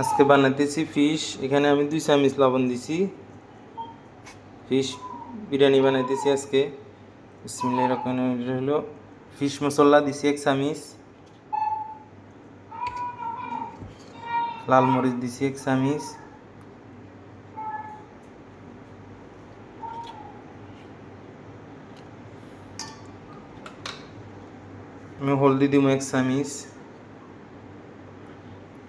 আজকে বানাইতেছি ফিশ, এখানে আমি দুই চামচ লবণ দিছি। ফিশ বিরিয়ানি বানাইতেছি আজকে। বিসমিল্লাহ রকম হলো ফিশ মশলা, দিছি এক চামচ। লাল মরিচ দিছি এক চামচ। আমি হলদি দিব এক চামচ।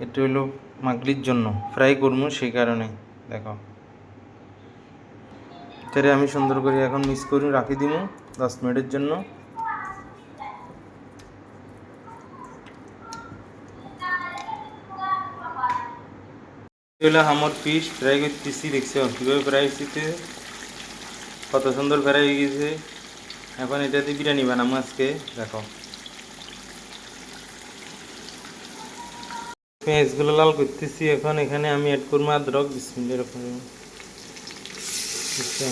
এটা হলো মাগলির জন্য। ফ্রাই করব সেই কারণে। দেখো। এটারে আমি সুন্দর করে এখন মিক্স করে রাখি দিব দশ মিনিটের জন্য। এগুলো আমার পিস ফ্রাই করতেছি, দেখছ কীভাবে ফ্রাই হচ্ছে কত সুন্দর ফ্রাই হয়ে গেছে। এখন এটাতে বিরিয়ানি বানাবো আজকে, দেখো। পেঁয়াজগুলো লাল করতেছি, এখন এখানে আমি অ্যাড করব আদরক। বিসমিল্লাহ, এরকম। আচ্ছা।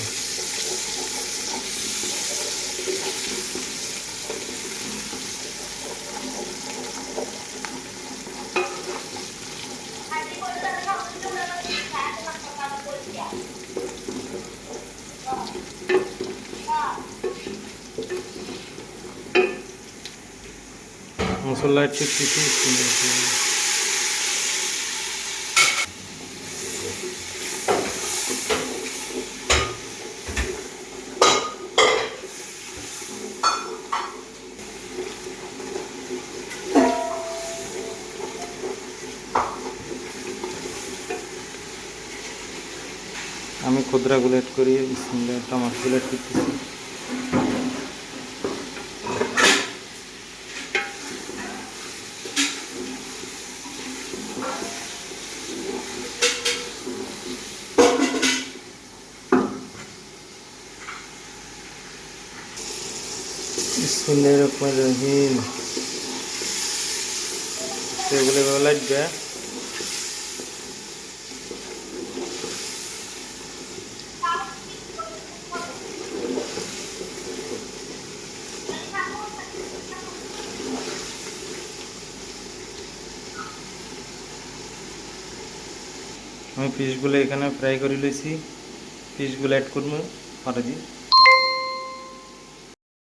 মশলা অ্যাড করতেছি আমি খুদরাগুলো অ্যাড করি টমাটোগুলো অ্যাড করতেছি বিসমিল্লাহ রহমান রহিম। এগুলো লাগবে। আমি ফিশগুলো এখানে ফ্রাই করে লইছি। ফিশগুলো অ্যাড করব, পরে দিই।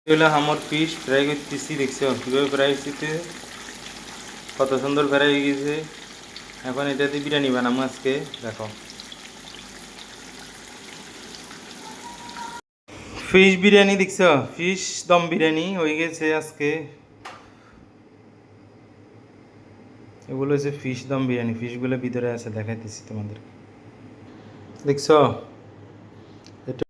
এগুলো আমার ফিশ ফ্রাই করতেছি, দেখছ কীভাবে ফ্রাই হচ্ছে কত সুন্দর ফ্রাই হয়ে গেছে। এখন এটাতে বিরিয়ানি বানাবো আজকে, দেখো। ফিশ বিরিয়ানি, দেখছ? ফিশ দম বিরিয়ানি হয়ে গেছে আজকে। এগুলো হচ্ছে ফিশ দম বিরিয়ানি। ফিশগুলো ভিতরে আছে দেখাইতেছি তোমাদের দেখছ?